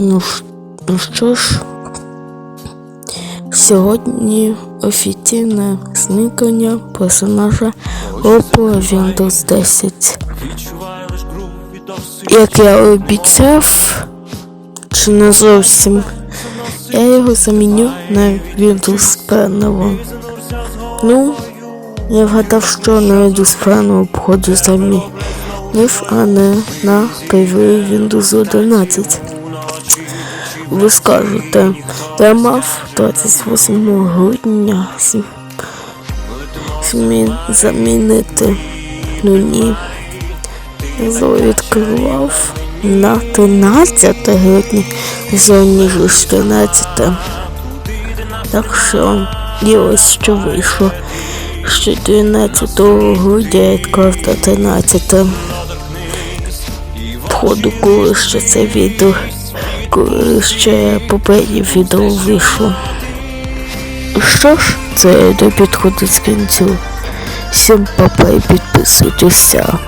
Ну, ну що ж, сьогодні офіційне зникнення персонажа Oppo Windows 10. Як я обіцяв, чи не зовсім, я його заміню на Windows Pen. Ну, я вгадав, що на Windows Pen обходу замінив, а не на первий Windows 11. Ви скажете, я мав 28 грудня замінити. Ну ні. Відкривав на 13 грудня, ніж 14. Так що і ось що вийшло. Ще 12 грудня я відкрив на 13. Походу, коли ще це відео, ще попереднє відео вийшло. Що ж, це до підходить з кінцю. Всім папа і підписуйтеся.